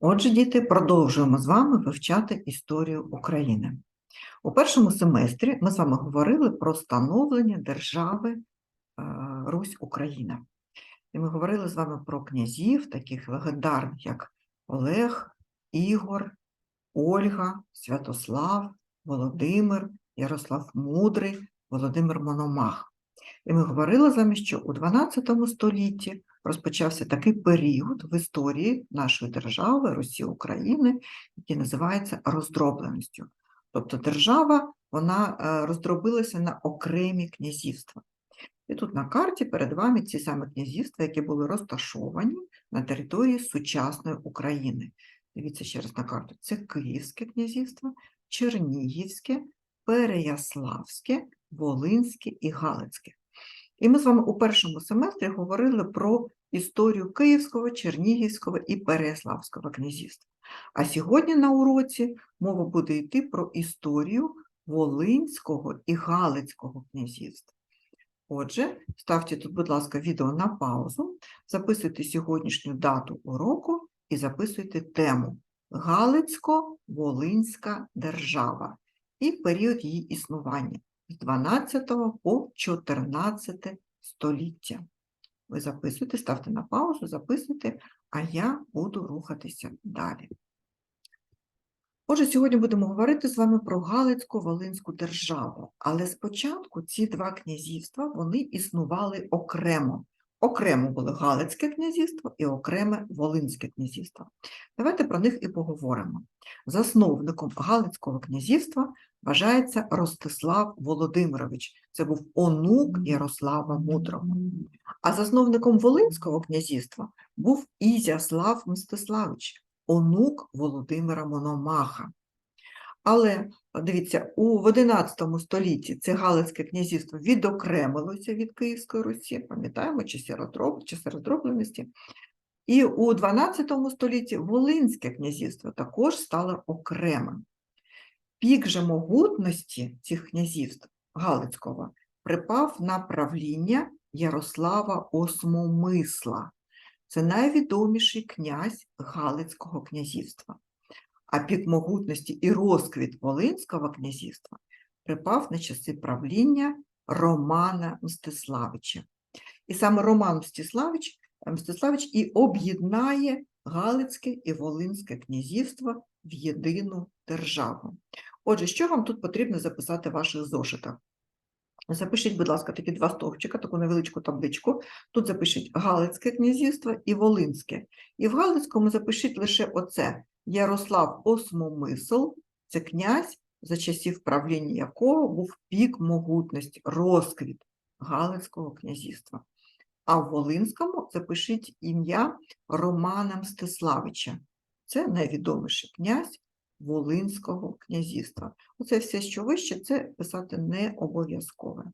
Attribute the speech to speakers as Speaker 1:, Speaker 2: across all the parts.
Speaker 1: Отже, діти, продовжуємо з вами вивчати історію України. У першому семестрі ми з вами говорили про становлення держави е, Русь Україна. І ми говорили з вами про князів, таких легендарних, як Олег, Ігор, Ольга, Святослав, Володимир, Ярослав Мудрий, Володимир Мономах. І ми говорили з вами, що у 12 столітті розпочався такий період в історії нашої держави, Росії України, який називається роздробленістю. Тобто держава вона е, роздробилася на окремі князівства. І тут на карті перед вами ці самі князівства, які були розташовані на території сучасної України. Дивіться ще раз на карту: це Київське князівство, Чернігівське, Переяславське, Волинське і Галицьке. І ми з вами у першому семестрі говорили про історію Київського, Чернігівського і Переяславського князівства. А сьогодні на уроці мова буде йти про історію Волинського і Галицького князівства. Отже, ставте тут, будь ласка, відео на паузу, записуйте сьогоднішню дату уроку і записуйте тему Галицько-Волинська держава і період її існування з 12 по 14 століття. Ви записуйте, ставте на паузу, записуйте, а я буду рухатися далі. Отже, сьогодні будемо говорити з вами про Галицько-Волинську державу, але спочатку ці два князівства вони існували окремо. Окремо було Галицьке князівство і окреме Волинське князівство. Давайте про них і поговоримо. Засновником Галицького князівства вважається Ростислав Володимирович. Це був онук Ярослава Мудрого. А засновником Волинського князівства був Ізяслав Мстиславич, онук Володимира Мономаха. Але дивіться, у XI столітті це Галицьке князівство відокремилося від Київської Русі, пам'ятаємо, часи роздробленості. І у XII столітті Волинське князівство також стало окремим. Пік же могутності цих князівств Галицького припав на правління Ярослава Осмомисла. Це найвідоміший князь Галицького князівства. А пік могутності і розквіт Волинського князівства припав на часи правління Романа Мстиславича. І саме Роман Мстиславич, Мстиславич і об'єднає Галицьке і Волинське князівство в єдину державу. Отже, що вам тут потрібно записати в ваших зошитах? Запишіть, будь ласка, такі два стовпчика, таку невеличку табличку. Тут запишіть Галицьке князівство і Волинське. І в Галицькому запишіть лише оце Ярослав Осмомисл, це князь, за часів правління якого був пік могутності, розквіт Галицького князівства. А в Волинському запишіть ім'я Романа Мстиславича. Це найвідоміший князь Волинського князівства. Оце все, що вище, це писати не обов'язкове.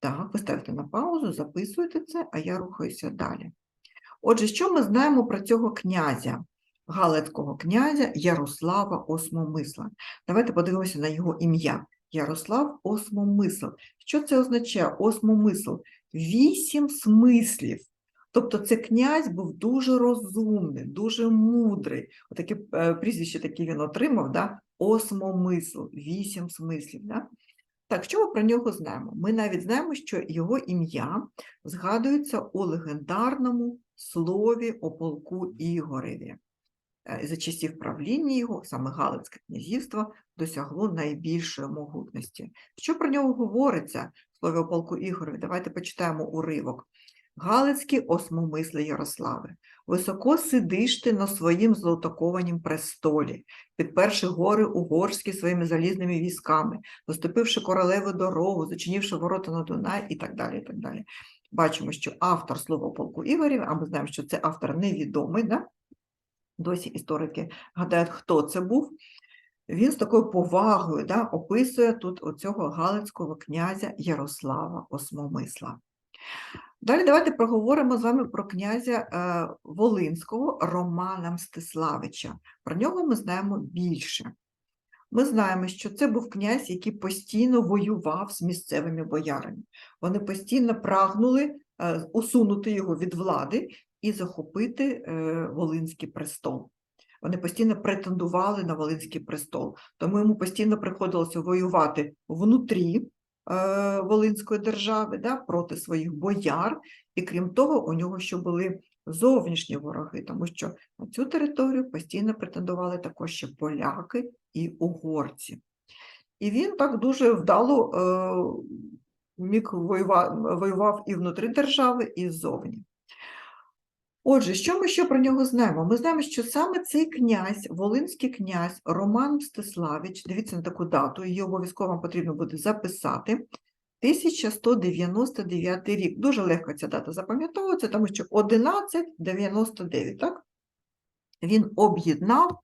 Speaker 1: Так, ви ставте на паузу, записуйте це, а я рухаюся далі. Отже, що ми знаємо про цього князя, галицького князя Ярослава Осмомисла? Давайте подивимося на його ім'я. Ярослав Осмомисл. Що це означає? Осмомисл? Вісім смислів. Тобто це князь був дуже розумний, дуже мудрий. Отаке прізвище таке він отримав, да? осмомисл, вісім смислів. Да? Так, що ми про нього знаємо? Ми навіть знаємо, що його ім'я згадується у легендарному слові о полку Ігореві. Е, За часів правління його, саме Галицьке князівство, досягло найбільшої могутності. Що про нього говориться в слові о полку Ігореві? Давайте почитаємо уривок. Галицькі осмомисли Ярослави, високо сидиш ти на своїм золотокованім престолі, підперши гори угорські своїми залізними військами, заступивши королеву дорогу, зачинивши ворота на Дунай і так далі. і так далі. Бачимо, що автор слова полку Ігорів, а ми знаємо, що це автор невідомий, да? Досі історики гадають, хто це був. Він з такою повагою да, описує тут оцього галицького князя Ярослава Осмомисла. Далі давайте проговоримо з вами про князя е, Волинського Романа Мстиславича. Про нього ми знаємо більше. Ми знаємо, що це був князь, який постійно воював з місцевими боярами. Вони постійно прагнули е, усунути його від влади і захопити е, Волинський престол. Вони постійно претендували на Волинський престол, тому йому постійно приходилося воювати внутрі е, Волинської держави да, проти своїх бояр, і крім того, у нього ще були зовнішні вороги, тому що на цю територію постійно претендували також ще поляки і угорці. І він так дуже вдало е, міг воював, воював і внутрі держави, і ззовні. Отже, що ми ще про нього знаємо? Ми знаємо, що саме цей князь, волинський князь Роман Мстиславич, дивіться на таку дату, її обов'язково потрібно буде записати. 1199 рік. Дуже легко ця дата запам'ятовується, тому що 1199, так? Він об'єднав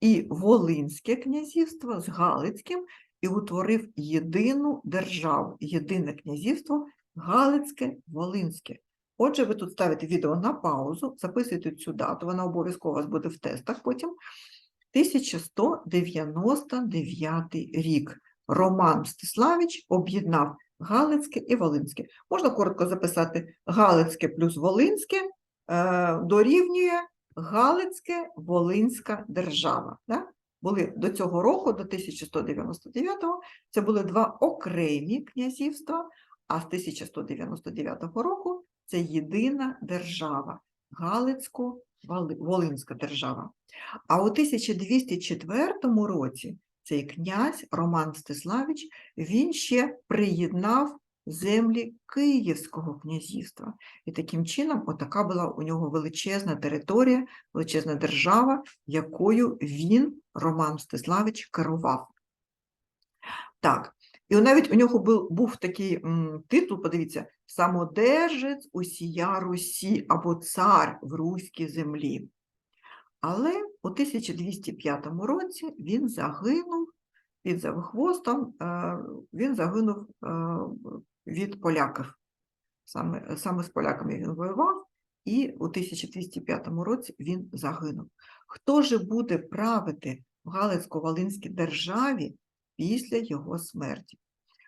Speaker 1: і Волинське князівство з Галицьким і утворив єдину державу, єдине князівство Галицьке Волинське. Отже, ви тут ставите відео на паузу, записуєте цю дату, вона обов'язково у вас буде в тестах потім. 1199 рік. Роман Мстиславич об'єднав Галицьке і Волинське. Можна коротко записати Галицьке плюс Волинське е, дорівнює Галицьке Волинська держава. Да? Були до цього року, до 1199-го, це були два окремі князівства, а з 1199 року це єдина держава Галицько-Волинська держава. А у 1204 році цей князь Роман Мстиславич, він ще приєднав землі Київського князівства. І таким чином, отака була у нього величезна територія, величезна держава, якою він, Роман Мстиславич, керував. Так, і навіть у нього був, був такий м, титул, подивіться, самодержець усія Русі або цар в руській землі. Але у 1205 році він загинув під Завихвостом, е, він загинув е, від поляків. Саме, саме з поляками він воював, і у 1205 році він загинув. Хто же буде правити в Галицько-Волинській державі після його смерті?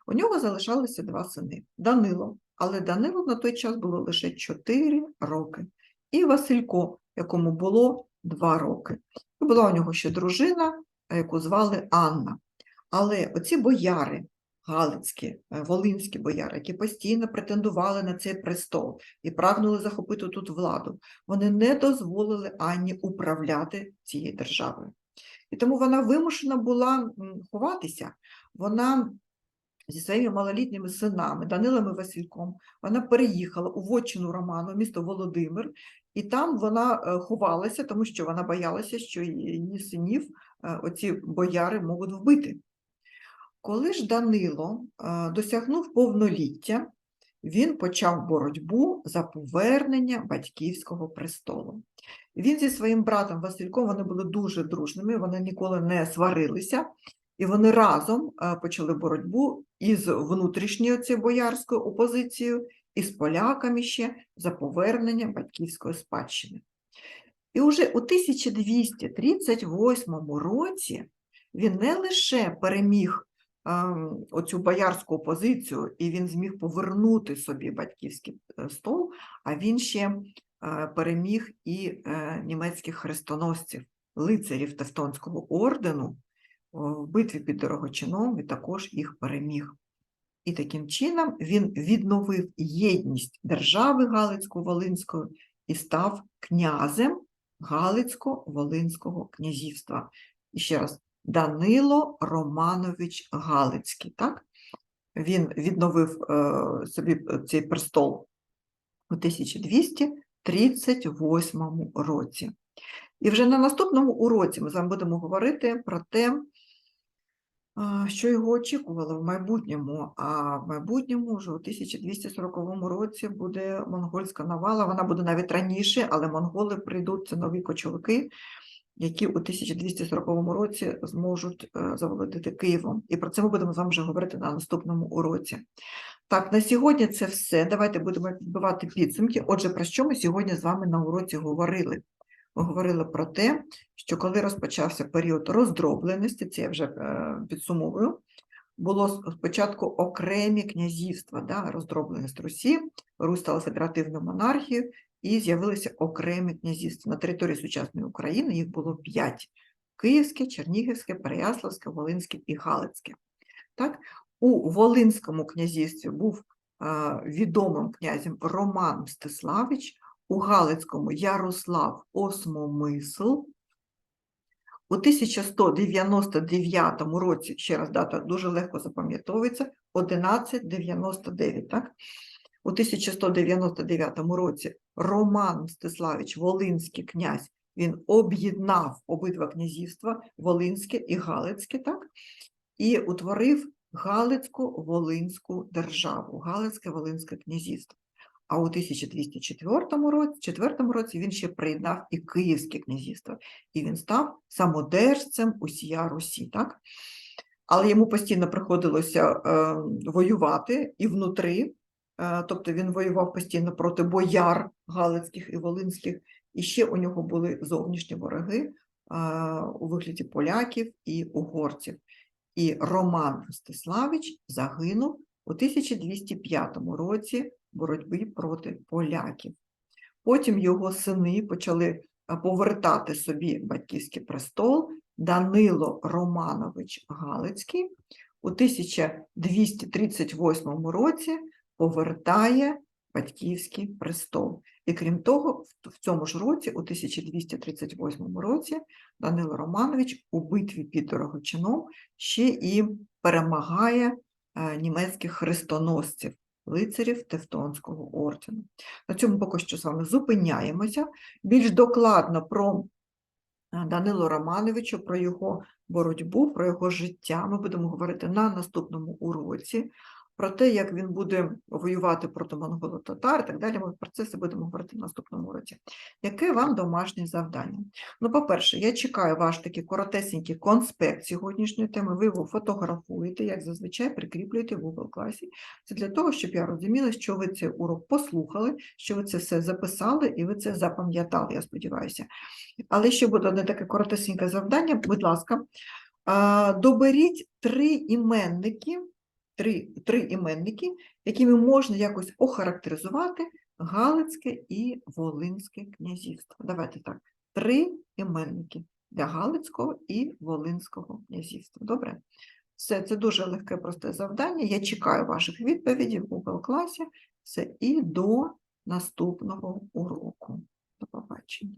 Speaker 1: У нього залишалися два сини Данило, але Данило на той час було лише 4 роки, і Василько, якому було 2 роки. І була у нього ще дружина, яку звали Анна. Але оці бояри, галицькі, е, волинські бояри, які постійно претендували на цей престол і прагнули захопити тут владу, вони не дозволили Анні управляти цією державою. І тому вона вимушена була ховатися. Вона зі своїми малолітніми синами, Данилом і Васильком, вона переїхала у вотчину Роману, місто Володимир, і там вона е, ховалася, тому що вона боялася, що її синів е, оці бояри можуть вбити. Коли ж Данило е, досягнув повноліття, він почав боротьбу за повернення батьківського престолу. Він зі своїм братом Васильком вони були дуже дружними, вони ніколи не сварилися, і вони разом е, почали боротьбу із внутрішньою цією боярською опозицією, і з поляками ще за повернення батьківської спадщини. І уже у 1238 році він не лише переміг оцю боярську опозицію, і він зміг повернути собі батьківський е, стол, а він ще е, переміг і е, німецьких хрестоносців, лицарів Тевтонського ордену в битві під Дорогочином і також їх переміг. І таким чином він відновив єдність держави Галицько-Волинської і став князем Галицько-Волинського князівства. І ще раз, Данило Романович Галицький. Так? Він відновив е, собі цей престол у 1238 році. І вже на наступному уроці ми з вами будемо говорити про те, що його очікувало в майбутньому. А в майбутньому вже у 1240 році буде монгольська навала. Вона буде навіть раніше, але монголи прийдуть, це нові кочовики які у 1240 році зможуть е, заволодіти Києвом. І про це ми будемо з вами вже говорити на наступному уроці. Так, на сьогодні це все. Давайте будемо підбивати підсумки. Отже, про що ми сьогодні з вами на уроці говорили? Ми говорили про те, що коли розпочався період роздробленості, це я вже е, підсумовую, було спочатку окремі князівства, да, роздробленість Русі, Русь стала федеративною монархією, і з'явилися окремі князівства. На території сучасної України їх було п'ять: Київське, Чернігівське, Переяславське, Волинське і Галицьке. Так? У Волинському князівстві був відомим князем Роман Мстиславич, у Галицькому Ярослав Осмомисл. У 1199 році, ще раз дата дуже легко запам'ятовується, 1199, так? У 1199 році Роман Мстиславич, Волинський князь, він об'єднав обидва князівства, Волинське і Галицьке, так? І утворив Галицько-Волинську державу, Галицьке-Волинське князівство. А у 1204 році, 4 році він ще приєднав і Київське князівство, і він став самодержцем усія Русі, так? Але йому постійно приходилося е, воювати і внутри, тобто він воював постійно проти бояр Галицьких і Волинських, і ще у нього були зовнішні вороги е, у вигляді поляків і угорців. І Роман Мстиславич загинув у 1205 році в боротьбі проти поляків. Потім його сини почали повертати собі батьківський престол. Данило Романович Галицький у 1238 році повертає батьківський престол. І крім того, в- цьому ж році, у 1238 році, Данило Романович у битві під Дорогочином ще і перемагає е, німецьких хрестоносців, лицарів Тевтонського ордену. На цьому поки що з вами зупиняємося. Більш докладно про е, Данило Романовича, про його боротьбу, про його життя ми будемо говорити на наступному уроці. Про те, як він буде воювати проти монголо-татар і так далі, ми про це все будемо говорити в наступному році. Яке вам домашнє завдання? Ну, по-перше, я чекаю ваш такий коротесенький конспект сьогоднішньої теми. Ви його фотографуєте, як зазвичай прикріплюєте в Google класі. Це для того, щоб я розуміла, що ви цей урок послухали, що ви це все записали і ви це запам'ятали, я сподіваюся. Але ще буде одне таке коротесеньке завдання. Будь ласка, доберіть три іменники, три, три іменники, якими можна якось охарактеризувати Галицьке і Волинське князівство. Давайте так. Три іменники для Галицького і Волинського князівства. Добре? Все, це дуже легке просте завдання. Я чекаю ваших відповідей в Google класі. Все, і до наступного уроку. До побачення.